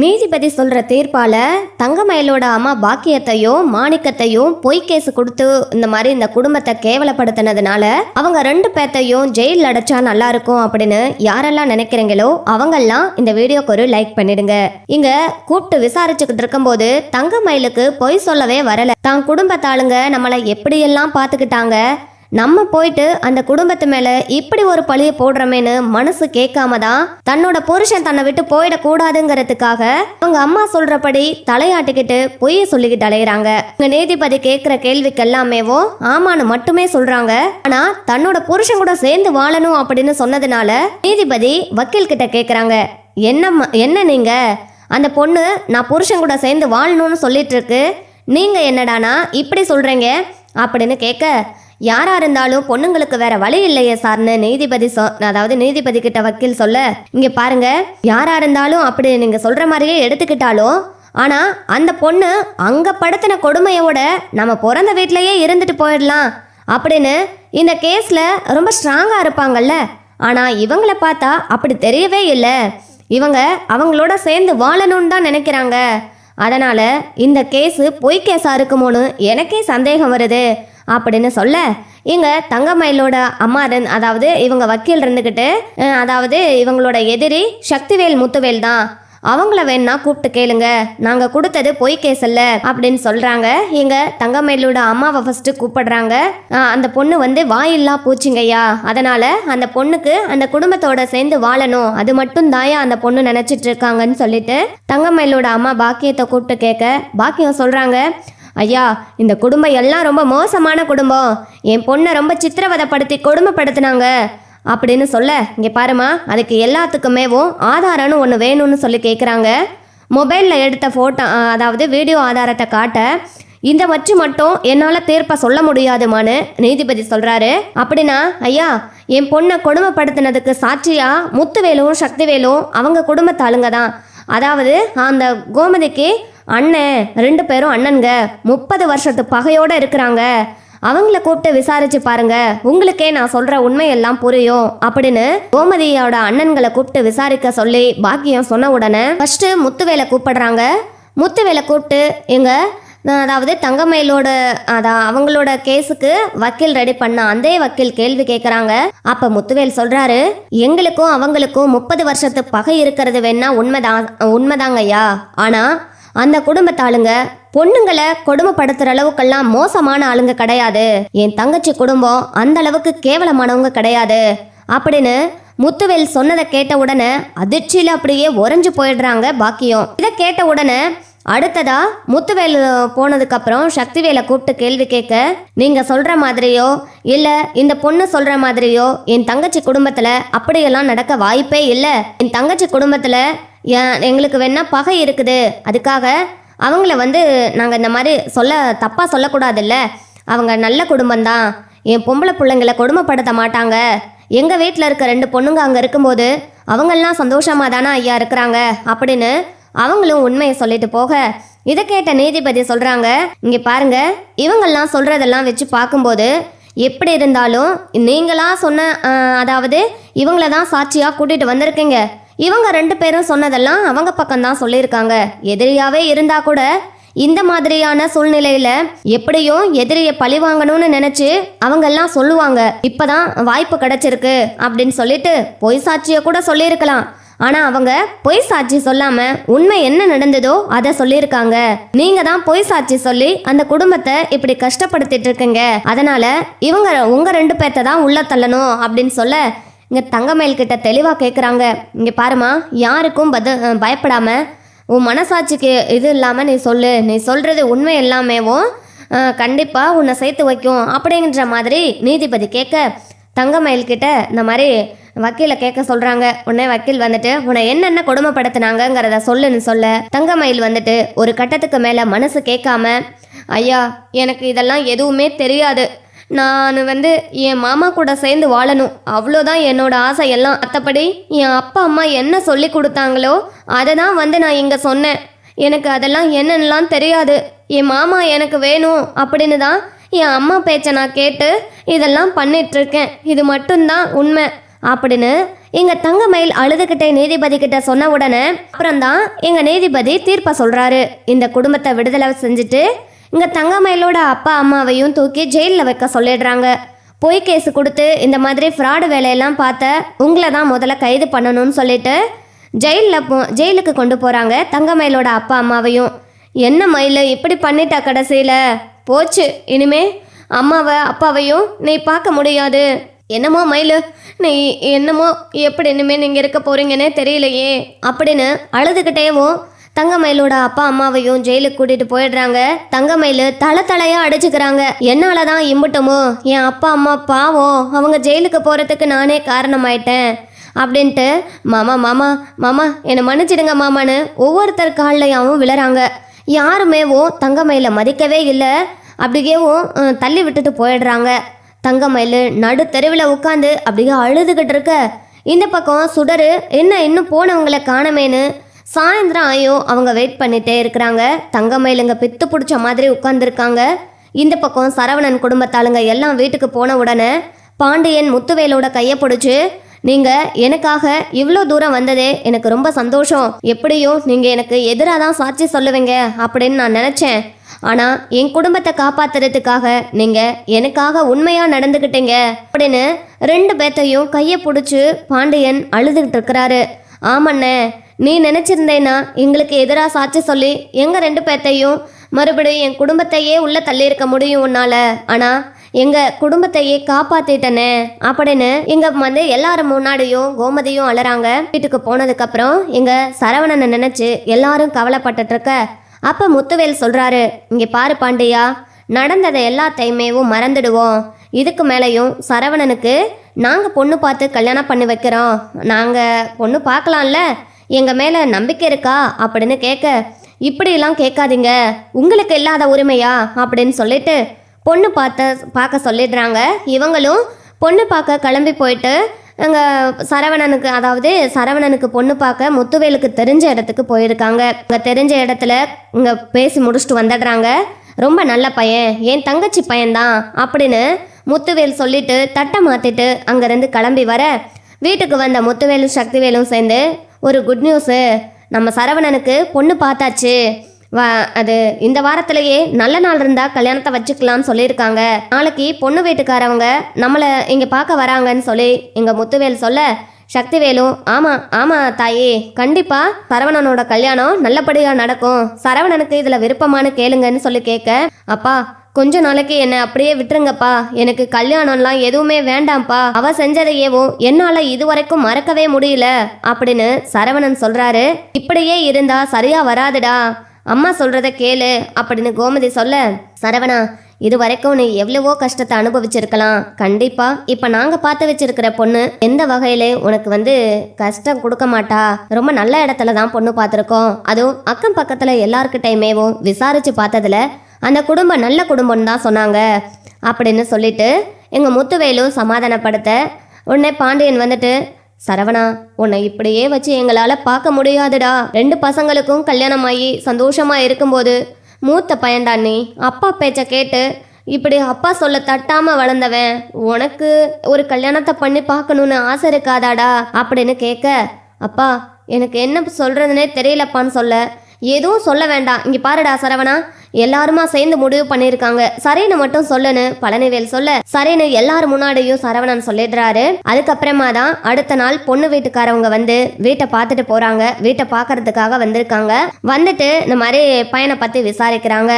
நீதிபதி சொல்கிற தீர்ப்பால் தங்கமயிலோட அம்மா பாக்கியத்தையும் மாணிக்கத்தையும் பொய் கேஸ் கொடுத்து இந்த மாதிரி இந்த குடும்பத்தை கேவலப்படுத்தினதுனால அவங்க ரெண்டு பேர்த்தையும் ஜெயிலில் அடைச்சா நல்லா இருக்கும் அப்படின்னு யாரெல்லாம் நினைக்கிறீங்களோ அவங்கெல்லாம் இந்த வீடியோக்கு ஒரு லைக் பண்ணிடுங்க. இங்க கூப்பிட்டு விசாரிச்சுக்கிட்டு இருக்கும்போது தங்கமயிலுக்கு பொய் சொல்லவே வரல. தான் குடும்பத்தாளுங்க நம்மளை எப்படியெல்லாம் பார்த்துக்கிட்டாங்க? நம்ம போயிட்டு அந்த குடும்பத்து மேல இப்படி ஒரு பழிய போடுறமேன்னு மனசு கேட்காம தான் தன்னோட புருஷன் தன்னை விட்டு போயிடக்கூடாதுங்கிறதுக்காக அவங்க அம்மா சொல்றபடி தலையாட்டிக்கிட்டு பொய்ய சொல்லிக்கிட்டு அலையிறாங்க. இங்க நீதிபதி கேட்குற கேள்விக்கு எல்லாமேவோ ஆமான்னு மட்டுமே சொல்றாங்க. ஆனா தன்னோட புருஷன் கூட சேர்ந்து வாழணும் அப்படின்னு சொன்னதுனால நீதிபதி வக்கீல் கிட்ட கேட்குறாங்க. என்ன என்ன நீங்க? அந்த பொண்ணு நான் புருஷன் கூட சேர்ந்து வாழணும்னு சொல்லிட்டு இருக்கு. நீங்க என்னடானா இப்படி சொல்றீங்க? அப்படின்னு கேட்க யாரா இருந்தாலும் பொண்ணுங்களுக்கு வேற வழி இல்லையே சார்னு நீதிபதி சொ அதாவது நீதிபதி கிட்ட வக்கீல் சொல்ல இங்க பாருங்க யாரா இருந்தாலும் அப்படி நீங்க சொல்ற மாதிரியே எடுத்துக்கிட்டாலும் ஆனா அந்த பொண்ணு அங்க படுத்தின கொடுமையோட நம்ம பிறந்த வீட்லயே இருந்துட்டு போயிடலாம் அப்படின்னு இந்த கேஸ்ல ரொம்ப ஸ்ட்ராங்கா இருப்பாங்கல்ல. ஆனா இவங்கள பார்த்தா அப்படி தெரியவே இல்லை. இவங்க அவங்களோட சேர்ந்து வாழணும்னு தான் நினைக்கிறாங்க. அதனால இந்த கேஸு பொய் கேஸா இருக்குமோன்னு எனக்கே சந்தேகம் வருது. அப்படின்னு சொல்ல இங்க தங்கமயிலோட அம்மா அதாவது இவங்க வக்கீல் இருந்துக்கிட்டு அதாவது இவங்களோட எதிரி சக்திவேல் முத்துவேல் தான். அவங்கள வேணா கூப்பிட்டு கேளுங்க. நாங்க கொடுத்தது பொய் கேஸ் இல்ல அப்படின்னு சொல்றாங்க. இங்க தங்கமயிலோட அம்மாவை ஃபர்ஸ்ட் கூப்பிடுறாங்க. அந்த பொண்ணு வந்து வாயில்லா பூச்சிங்கய்யா அதனால அந்த பொண்ணுக்கு அந்த குடும்பத்தோட சேர்ந்து வாழணும். அது மட்டும் தாயா அந்த பொண்ணு நினைச்சிட்டு இருக்காங்கன்னு சொல்லிட்டு தங்கமயிலோட அம்மா பாக்கியத்தை கூப்பிட்டு கேட்க பாக்கியம் சொல்றாங்க. ஐயா இந்த குடும்பம் எல்லாம் ரொம்ப மோசமான குடும்பம். என் பொண்ணை ரொம்ப சித்திரவதைப்படுத்தி கொடுமைப்படுத்தினாங்க. அப்படின்னு சொல்ல இங்கே பாருமா அதுக்கு எல்லாத்துக்குமேவும் ஆதாரம்னு ஒன்று வேணும்னு சொல்லி கேட்குறாங்க மொபைலில் எடுத்த ஃபோட்டோ அதாவது வீடியோ ஆதாரத்தை காட்ட இந்த வச்சு மட்டும் என்னால் தீர்ப்பை சொல்ல முடியாதுமான்னு நீதிபதி சொல்கிறாரு அப்படின்னா ஐயா என் பொண்ணை கொடுமைப்படுத்தினதுக்கு சாட்சியா முத்துவேலும் சக்திவேலும் அவங்க குடும்பத்தாளுங்க தான். அதாவது அந்த கோமதிக்கு அண்ணன் ரெண்டு பேரும் அண்ணனுங்க முப்பது வருஷத்து பகையோடு இருக்கிறாங்க. அவங்கள கூப்பிட்டு விசாரிச்சு பாருங்க. உங்களுக்கே நான் சொல்ற உண்மையெல்லாம் புரியும் அப்படின்னு கோமதியோட அண்ணன்களை கூப்பிட்டு விசாரிக்க சொல்லி பாக்கியம் சொன்ன உடனே ஃபர்ஸ்ட் முத்துவேலை கூப்பிடுறாங்க. முத்துவேலை கூப்பிட்டு எங்க அதாவது தங்கமயிலோட அதான் அவங்களோட கேஸுக்கு வக்கீல் ரெடி பண்ண அந்த வக்கீல் கேள்வி கேட்குறாங்க அப்ப முத்துவேல் சொல்றாரு எங்களுக்கும் அவங்களுக்கும் முப்பது வருஷத்து பகை இருக்கிறது வேணா உண்மைதான் உண்மைதாங்கய்யா. ஆனா அந்த குடும்பத்தாளுங்க பொண்ணுங்களை கொடுமைப்படுத்துற அளவுக்கெல்லாம் மோசமான ஆளுங்க கிடையாது. என் தங்கச்சி குடும்பம் அந்த அளவுக்கு கேவலமானவங்க கிடையாது. அப்படின்னு முத்துவேல் சொன்னதை கேட்ட உடனே அதிர்ச்சியில அப்படியே உறைஞ்சு போயிடுறாங்க பாக்கியம். இதை கேட்ட உடனே அடுத்ததா முத்துவேல் போனதுக்கு அப்புறம் சக்திவேலை கூப்பிட்டு கேள்வி கேட்க நீங்க சொல்ற மாதிரியோ இல்ல இந்த பொண்ணு சொல்ற மாதிரியோ என் தங்கச்சி குடும்பத்துல அப்படியெல்லாம் நடக்க வாய்ப்பே இல்ல. என் தங்கச்சி குடும்பத்துல எங்களுக்கு வேணால் பகை இருக்குது. அதுக்காக அவங்கள வந்து நாங்கள் இந்த மாதிரி சொல்ல தப்பாக சொல்லக்கூடாதுல்ல. அவங்க நல்ல குடும்பம்தான். என் பொம்பளை பிள்ளைங்களை கொடுமைப்படுத்த மாட்டாங்க. எங்கள் வீட்டில் இருக்க ரெண்டு பொண்ணுங்க அங்கே இருக்கும்போது அவங்கெல்லாம் சந்தோஷமாக தானே ஐயா இருக்கிறாங்க அப்படின்னு அவங்களும் உண்மையை சொல்லிட்டு போக. இதை கேட்ட நீதிபதி சொல்கிறாங்க இங்கே பாருங்க இவங்கெல்லாம் சொல்கிறதெல்லாம் வச்சு பார்க்கும்போது எப்படி இருந்தாலும் நீங்களாம் சொன்ன அதாவது இவங்கள தான் சாட்சியாக கூட்டிகிட்டு வந்திருக்கீங்க. இவங்க ரெண்டு பேரும் சொன்னதெல்லாம் அவங்க பக்கம்தான் சொல்லியிருக்காங்க. எதிரியாவே இருந்தா கூட இந்த மாதிரியான சூழ்நிலையில எப்படியும் எதிரியை பழி வாங்கணும்னு நினைச்சு அவங்க எல்லாம் சொல்லுவாங்க. இப்பதான் வாய்ப்பு கிடைச்சிருக்கு அப்படின்னு சொல்லிட்டு பொய் சாட்சிய கூட சொல்லியிருக்கலாம். ஆனா அவங்க பொய் சாட்சி சொல்லாம உண்மை என்ன நடந்ததோ அதை சொல்லியிருக்காங்க. நீங்க தான் பொய் சாட்சி சொல்லி அந்த குடும்பத்தை இப்படி கஷ்டப்படுத்திட்டு இருக்கீங்க. அதனால இவங்க உங்க ரெண்டு பேர்த்த தான் உள்ள தள்ளணும் அப்படின்னு சொல்ல இங்கே தங்கமயில் கிட்ட தெளிவாக கேட்குறாங்க இங்கே பாருமா யாருக்கும் பத பயப்படாம உன் மனசாட்சிக்கு இது இல்லாமல் நீ சொல்லு. நீ சொல்கிறது உண்மை எல்லாமேவும் கண்டிப்பாக உன்னை சேர்த்து வைக்கும். அப்படிங்கிற மாதிரி நீதிபதி கேட்க தங்கமயில் கிட்ட இந்த மாதிரி வக்கீலை கேட்க சொல்றாங்க. உடனே வக்கீல் வந்துட்டு உன்னை என்னென்ன கொடுமைப்படுத்தினாங்கங்கிறத சொல்லுன்னு சொல்ல. தங்கமயில் வந்துட்டு ஒரு கட்டத்துக்கு மேல மனசு கேட்காம ஐயா எனக்கு இதெல்லாம் எதுவுமே தெரியாது. நான் வந்து என் மாமா கூட சேர்ந்து வாழணும். அவ்வளோதான் என்னோட ஆசை எல்லாம். மற்றபடி என் அப்பா அம்மா என்ன சொல்லி கொடுத்தாங்களோ அதை தான் வந்து நான் இங்கே சொன்னேன். எனக்கு அதெல்லாம் என்னென்னலாம் தெரியாது. என் மாமா எனக்கு வேணும் அப்படின்னு தான் என் அம்மா பேச்சை நான் கேட்டு இதெல்லாம் பண்ணிட்டுருக்கேன். இது மட்டும்தான் உண்மை அப்படின்னு எங்கள் தங்கமயில் அழுதுகிட்டே நீதிபதி கிட்ட சொன்ன உடனே அப்புறம்தான் எங்கள் நீதிபதி தீர்ப்பை சொல்கிறாரு இந்த குடும்பத்தை விடுதலை செஞ்சுட்டு இங்க தங்கமயிலோட அப்பா அம்மாவையும் தூக்கி ஜெயிலில் வைக்க சொல்லிடுறாங்க. பொய் கேஸ் கொடுத்து இந்த மாதிரி ஃப்ராடு வேலையெல்லாம் பார்த்த உங்களை தான் முதல்ல கைது பண்ணணும்னு சொல்லிட்டு ஜெயிலில் போ ஜெயிலுக்கு கொண்டு போகிறாங்க தங்கமயிலோட அப்பா அம்மாவையும். என்ன மயில் இப்படி பண்ணிட்டா கடைசியில்? போச்சு. இனிமே அம்மாவை அப்பாவையும் நீ பார்க்க முடியாது. என்னமோ மயில் நீ என்னமோ எப்படி இனிமே நீங்கள் இருக்க போகிறீங்கன்னே தெரியலையே அப்படின்னு அழுதுகிட்டேவும் தங்கமயிலோட அப்பா அம்மாவையும் ஜெயிலுக்கு கூட்டிட்டு போயிடுறாங்க. தங்கமயில் தலை தலையா அடிச்சுக்கிறாங்க. என்னாலதான் தான் இம்புட்டமோ? என் அப்பா அம்மா பாவம். அவங்க ஜெயிலுக்கு போறதுக்கு நானே காரணமாயிட்டேன். அப்படின்ட்டு மாமா மாமா மாமா என்னை மன்னிச்சிடுங்க மாமான்னு ஒவ்வொருத்தர் கால்லையாவும் விழுறாங்க. யாருமேவும் தங்கமயில மதிக்கவே இல்லை. அப்படியேவும் தள்ளி விட்டுட்டு போயிடுறாங்க. தங்கமயில் நடு தெருவில் உட்காந்து அப்படியே அழுதுகிட்டு இருக்க. இந்த பக்கம் சுடரு என்ன இன்னும் போனவங்களை காணமேன்னு? சாயந்தரம் ஆயும் அவங்க வெயிட் பண்ணிட்டே இருக்கிறாங்க. தங்கமயிலுங்க பித்து பிடிச்ச மாதிரி உட்காந்துருக்காங்க இந்த பக்கம் சரவணன் குடும்பத்தாளுங்க எல்லாம் வீட்டுக்கு போன உடனே பாண்டியன் முத்துவேலோட கையை பிடிச்சி நீங்க எனக்காக இவ்வளோ தூரம் வந்ததே எனக்கு ரொம்ப சந்தோஷம். எப்படியும் நீங்க எனக்கு எதிராக தான் சாட்சி சொல்லுவீங்க அப்படின்னு நான் நினச்சேன். ஆனால் என் குடும்பத்தை காப்பாத்துறதுக்காக நீங்கள் எனக்காக உண்மையாக நடந்துக்கிட்டீங்க அப்படின்னு ரெண்டு பேர்த்தையும் கையை பிடிச்சி பாண்டியன் அழுதுகிட்டு இருக்கிறாரு. ஆமண்ணே நீ நினைச்சிருந்தேன்னா எங்களுக்கு எதிராக சாட்சி சொல்லி எங்கள் ரெண்டு பேர்த்தையும் மறுபடியும் என் குடும்பத்தையே உள்ளே தள்ளியிருக்க முடியும் உன்னால்? ஆனால் எங்கள் குடும்பத்தையே காப்பாத்திட்டனே. அப்படின்னு எங்கள் வந்து எல்லாரும் முன்னாடியும் கோமதியும் அலறாங்க. வீட்டுக்கு போனதுக்கப்புறம் எங்கள் சரவணனை நினச்சி எல்லாரும் கவலைப்பட்டுட்டு இருக்க முத்துவேல் சொல்கிறாரு இங்கே பாரு பாண்டியா நடந்ததை எல்லாத்தையுமேவும் மறந்துடுவோம். இதுக்கு மேலேயும் சரவணனுக்கு நாங்கள் பொண்ணு பார்த்து கல்யாணம் பண்ணி வைக்கிறோம். நாங்கள் பொண்ணு பார்க்கலாம்ல? எங்கள் மேலே நம்பிக்கை இருக்கா அப்படின்னு கேட்க இப்படியெல்லாம் கேட்காதீங்க. உங்களுக்கு இல்லாத உரிமையா? அப்படின்னு சொல்லிட்டு பொண்ணு பார்த்த பார்க்க சொல்லிடுறாங்க. இவங்களும் பொண்ணு பார்க்க கிளம்பி போயிட்டு அங்கே சரவணனுக்கு அதாவது சரவணனுக்கு பொண்ணு பார்க்க முத்துவேலுக்கு தெரிஞ்ச இடத்துக்கு போயிருக்காங்க. அங்கே தெரிஞ்ச இடத்துல இங்கே பேசி முடிச்சுட்டு வந்துடுறாங்க. ரொம்ப நல்ல பையன். என் தங்கச்சி பையன்தான். அப்படின்னு முத்துவேல் சொல்லிட்டு தட்டை மாற்றிட்டு அங்கேருந்து கிளம்பி வர வீட்டுக்கு வந்த முத்துவேலும் சக்திவேலும் சேர்ந்து ஒரு குட் நியூஸு நம்ம சரவணனுக்கு பொண்ணு பார்த்தாச்சு. வா அது இந்த வாரத்திலேயே நல்ல நாள் இருந்தால் கல்யாணத்தை வச்சுக்கலாம்னு சொல்லியிருக்காங்க. நாளைக்கு பொண்ணு வீட்டுக்காரவங்க நம்மளை இங்கே பார்க்க வராங்கன்னு சொல்லி எங்கள் முத்துவேல் சொல்ல சக்திவேலும் ஆமாம் ஆமாம் தாயே கண்டிப்பாக சரவணனோட கல்யாணம் நல்லபடியாக நடக்கும். சரவணனுக்கு இதில் விருப்பமானு கேளுங்கன்னு சொல்லி கேட்க அப்பா கொஞ்ச நாளைக்கு என்னை அப்படியே விட்டுருங்கப்பா. எனக்கு கல்யாணம்லாம் எதுவுமே வேண்டாம்ப்பா. அவ செஞ்சதையேவும் என்னால இதுவரைக்கும் மறக்கவே முடியல அப்படின்னு சரவணன் சொல்றாரு. இப்படியே இருந்தா சரியா வராதுடா. அம்மா சொல்றத கேளு அப்படின்னு கோமதி சொல்ல சரவணா இது வரைக்கும் நீ எவ்வளவோ கஷ்டத்தை அனுபவிச்சிருக்கலாம். கண்டிப்பா இப்ப நாங்க பார்த்து வச்சிருக்கிற பொண்ணு எந்த வகையில உனக்கு வந்து கஷ்டம் கொடுக்க மாட்டா? ரொம்ப நல்ல இடத்துல தான் பொண்ணு பார்த்துருக்கோம். அதுவும் அக்கம் பக்கத்துல எல்லார்கிட்டயுமேவும் விசாரிச்சு பார்த்ததுல அந்த குடும்பம் நல்ல குடும்பம்னு தான் சொன்னாங்க. அப்படின்னு சொல்லிட்டு எங்கள் முத்துவேலும் சமாதானப்படுத்த உடனே பாண்டியன் வந்துட்டு சரவணா உன்னை இப்படியே வச்சு எங்களால் பார்க்க முடியாதுடா. ரெண்டு பசங்களுக்கும் கல்யாணம் ஆகி சந்தோஷமா இருக்கும்போது மூத்த பையன்டா நீ. அப்பா பேச்சை கேட்டு இப்படி அப்பா சொல்ல தட்டாம வளர்ந்தவன் உனக்கு ஒரு கல்யாணத்தை பண்ணி பார்க்கணும்னு ஆசை இருக்காதாடா? அப்படின்னு கேட்க அப்பா எனக்கு என்ன சொல்றதுனே தெரியலப்பான்னு சொல்ல எதுவும் சொல்ல வேண்டாம். இங்கே பாருடா சரவணா. எல்லாருமா சேர்ந்து முடிவு பண்ணியிருக்காங்க. சரேனு மட்டும் சொல்லுன்னு பழனிவேல் சொல்ல சரேனு எல்லாரும் முன்னாடியும் சரவணன் சொல்லிடுறாரு. அதுக்கப்புறமா தான் அடுத்த நாள் பொண்ணு வீட்டுக்காரவங்க வந்து வீட்டை பார்த்துட்டு போறாங்க. வீட்டை பார்க்கறதுக்காக வந்திருக்காங்க. வந்துட்டு இந்த மாதிரி பையனை பற்றி விசாரிக்கிறாங்க.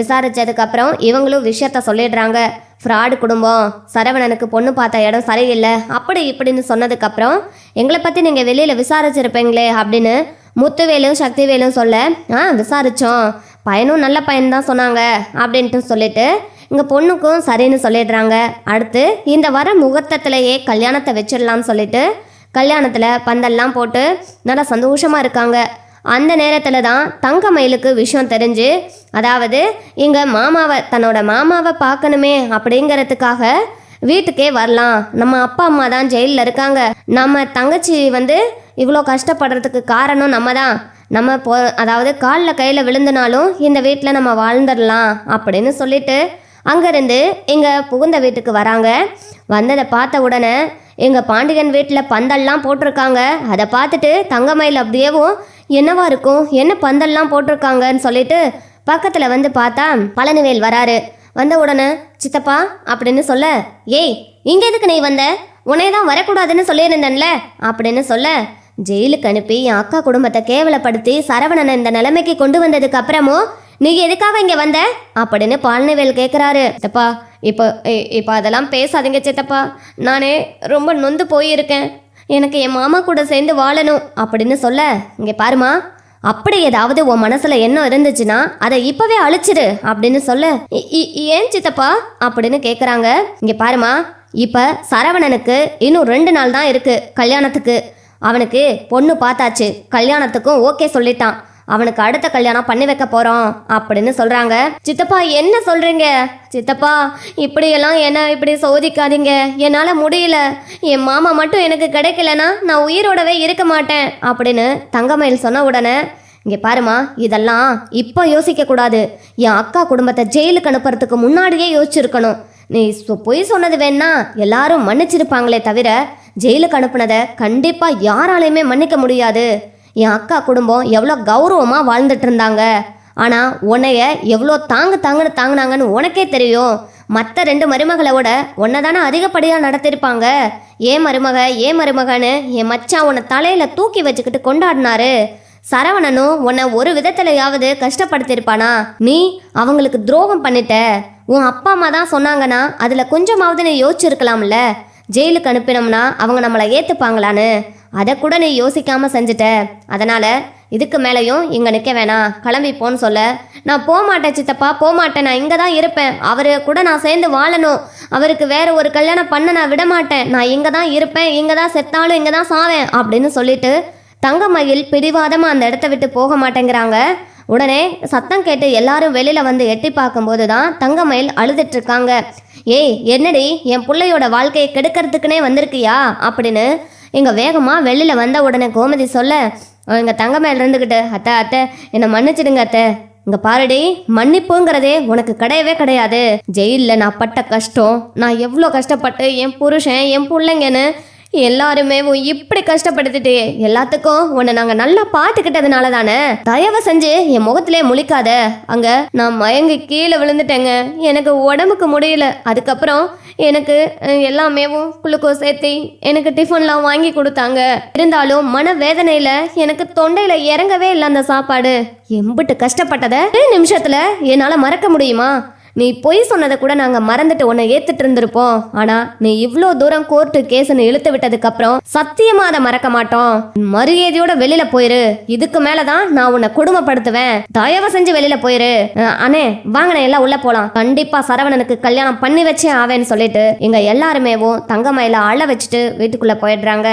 விசாரிச்சதுக்கு அப்புறம் இவங்களும் விஷயத்த சொல்லிடுறாங்க. ஃப்ராடு குடும்பம். சரவணனுக்கு பொண்ணு பார்த்த இடம் சரியில்லை. அப்படி இப்படின்னு சொன்னதுக்கப்புறம் எங்களை பற்றி நீங்கள் வெளியில் விசாரிச்சிருப்பீங்களே அப்படின்னு முத்துவேலும் சக்திவேலும் சொல்ல ஆ விசாரித்தோம் பையனும் நல்ல பையன்தான் சொன்னாங்க அப்படின்ட்டு சொல்லிட்டு இங்கே பொண்ணுக்கும் சரின்னு சொல்லிடுறாங்க. அடுத்து இந்த வர முகூர்த்தத்திலேயே கல்யாணத்தை வச்சிடலாம்னு சொல்லிட்டு கல்யாணத்தில் பந்தல்லாம் போட்டு நல்லா சந்தோஷமாக இருக்காங்க. அந்த நேரத்தில் தான் தங்கமயிலுக்கு விஷயம் தெரிஞ்சு அதாவது இங்கே மாமாவை தன்னோட மாமாவை பார்க்கணுமே அப்படிங்கிறதுக்காக வீட்டுக்கே வரலாம். நம்ம அப்பா அம்மா தான் ஜெயிலில் இருக்காங்க. நம்ம தங்கச்சி வந்து இவ்வளோ கஷ்டப்படுறதுக்கு காரணம் நம்ம தான் நம்ம போ அதாவது காலில் கையில் விழுந்தனாலும் இந்த வீட்டில் நம்ம வாழ்ந்துடலாம் அப்படின்னு சொல்லிட்டு அங்கேருந்து இங்கே புகுந்த வீட்டுக்கு வராங்க. வந்ததை பார்த்த உடனே எங்கள் பாண்டியன் வீட்டில் பந்தல்லாம் போட்டிருக்காங்க. அதை பார்த்துட்டு தங்கமயில் அப்படியேவும் என்னவா இருக்கும்? என்ன பந்தல்லாம் போட்டிருக்காங்கன்னு சொல்லிட்டு பக்கத்தில் வந்து பார்த்தா பழனிவேல் வராரு. வந்த உடனே சித்தப்பா அப்படின்னு சொல்ல ஏய் இங்கே எதுக்கு நீ வந்த? உன்னை தான் வரக்கூடாதுன்னு சொல்லியிருந்தேன்ல? அப்படின்னு சொல்ல ஜெயிலுக்கு அனுப்பி என் அக்கா குடும்பத்தை கேவலப்படுத்தி சரவணனை இந்த நிலைமைக்கு கொண்டு வந்ததுக்கு அப்புறமும் நீ எதுக்காக இங்கே வந்த? அப்படின்னு பழனிவேல் கேட்குறாரு சித்தப்பா இப்போ இ- இப்போ அதெல்லாம் பேசாதீங்க சித்தப்பா. நானே ரொம்ப நொந்து போயிருக்கேன். எனக்கு என் மாமா கூட சேர்ந்து வாழணும் அப்படின்னு சொல்ல இங்கே பாருமா அப்படி ஏதாவது உன் மனசுல எண்ணம் இருந்துச்சுன்னா அதை இப்பவே அழிச்சிரு அப்படின்னு சொல்ல "இ- இ- ஏன் சித்தப்பா? அப்படின்னு கேக்குறாங்க. இங்க பாருமா இப்ப சரவணனுக்கு இன்னும் ரெண்டு நாள் தான் இருக்கு கல்யாணத்துக்கு. அவனுக்கு பொண்ணு பார்த்தாச்சு. கல்யாணத்துக்கும் ஓகே சொல்லிட்டான். அவனுக்கு அடுத்த கல்யாணம் பண்ணி வைக்க போறோம் அப்படின்னு சொல்றாங்க. சித்தப்பா என்ன சொல்றீங்க? சித்தப்பா இப்படியெல்லாம் என்ன இப்படி சோதிக்காதீங்க. என்னால் முடியல. என் மாமா மட்டும் எனக்கு கிடைக்கலனா நான் உயிரோடவே இருக்க மாட்டேன் அப்படின்னு தங்கமயில் சொன்ன உடனே இங்கே பாருமா இதெல்லாம் இப்போ யோசிக்க கூடாது. என் அக்கா குடும்பத்தை ஜெயிலுக்கு அனுப்புறதுக்கு முன்னாடியே யோசிச்சிருக்கணும். நீ சொ- பொய் சொன்னது வேணா எல்லாரும் மன்னிச்சிருப்பாங்களே தவிர ஜெயிலுக்கு அனுப்புனதை கண்டிப்பாக யாராலையுமே மன்னிக்க முடியாது. என் அக்கா குடும்பம் எவ்வளோ கௌரவமாக வாழ்ந்துட்டு இருந்தாங்க. ஆனால் உன்னைய எவ்வளோ தாங்கு தாங்குன்னு தாங்குனாங்கன்னு உனக்கே தெரியும். மற்ற ரெண்டு மருமகளை விட உன்னை தானே அதிகப்படியாக நடத்திருப்பாங்க. ஏன் மருமக ஏன் மருமகன்னு என் மச்சான் உன்னை தலையில் தூக்கி வச்சுக்கிட்டு கொண்டாடினாரு. சரவணனும் உன்னை ஒரு விதத்துலையாவது கஷ்டப்படுத்தியிருப்பானா? நீ அவங்களுக்கு துரோகம் பண்ணிட்ட. உன் அப்பா அம்மா தான் சொன்னாங்கன்னா அதில் கொஞ்சமாவது நீ யோசிச்சிருக்கலாம்ல. ஜெயிலுக்கு அனுப்பினோம்னா அவங்க நம்மளை ஏற்றுப்பாங்களான்னு அதை கூட நீ யோசிக்காம செஞ்சுட்ட. அதனால இதுக்கு மேலேயும் இங்கே நிற்க வேணாம். கிளம்பி போன்னு சொல்ல. நான் போகமாட்டேன் சித்தப்பா போகமாட்டேன் நான் இங்கே தான் இருப்பேன். அவரு கூட நான் சேர்ந்து வாழணும். அவருக்கு வேற ஒரு கல்யாணம் பண்ண நான் விட மாட்டேன் நான் இங்கே தான் இருப்பேன். இங்கே தான் செத்தாலும் இங்கே தான் சாவேன் அப்படின்னு சொல்லிட்டு தங்கமயில் பிடிவாதமாக அந்த இடத்த விட்டு போக மாட்டேங்கிறாங்க. உடனே சத்தம் கேட்டு எல்லாரும் வெளியில் வந்து எட்டி பார்க்கும்போது தான் தங்கமயில் அழுதுட்டு இருக்காங்க. ஏய் என்னடி என் பிள்ளையோட வாழ்க்கையை கெடுக்கிறதுக்குனே வந்திருக்கியா? அப்படின்னு இங்கே வேகமாக வெளியில் வந்த உடனே கோமதி சொல்ல எங்கள் தங்க மேல இருந்துக்கிட்டு அத்தை அத்தை என்னை மன்னிச்சிடுங்க அத்தை. இங்க பாருடி மன்னிப்புங்கிறதே உனக்கு கிடையவே கிடையாது. ஜெயிலில் நான் பட்ட கஷ்டம் நான் எவ்வளோ கஷ்டப்பட்டு என் புருஷன் என் பிள்ளைங்கன்னு எல்லாருமே இப்படி கஷ்டப்படுத்திட்டு எல்லாத்துக்கும் உன்னை நாங்க நல்லா பாத்துக்கிட்டதுனால தானே தயவு செஞ்சு என் முகத்திலே முழிக்காத. அங்க நான் மயங்கி கீழே விழுந்துட்டேங்க. எனக்கு உடம்புக்கு முடியல. அதுக்கப்புறம் எனக்கு எல்லாமேவும் குளுக்கோஸ் சேர்த்தி எனக்கு டிஃபன்லாம் வாங்கி கொடுத்தாங்க. இருந்தாலும் மன வேதனையில எனக்கு தொண்டையில இறங்கவே இல்லை அந்த சாப்பாடு. எம்பிட்டு கஷ்டப்பட்டதை நிமிஷத்துல என்னால மறக்க முடியுமா? நீ பொய் சொன்னதை கூட நாங்க மறந்துட்டு உன்னை ஏத்துட்டு இருந்திருப்போம். ஆனா நீ இவ்வளோ தூரம் கோர்ட்டு கேஸ்னு இழுத்து விட்டதுக்கு அப்புறம் சத்தியமா அதை மறக்க மாட்டோம். மரியாதையோட வெளியில போயிரு. இதுக்கு மேலதான் நான் உன்னை குடும்பப்படுத்துவேன் தயவு செஞ்சு வெளியில போயிரு. அண்ணே வாங்கண்ணே எல்லாம் உள்ள போலாம். கண்டிப்பா சரவணனுக்கு கல்யாணம் பண்ணி வச்சே ஆவேன்னு சொல்லிட்டு எங்க எல்லாருமேவும் தங்கமயில அழ வச்சுட்டு வீட்டுக்குள்ள போயிடுறாங்க.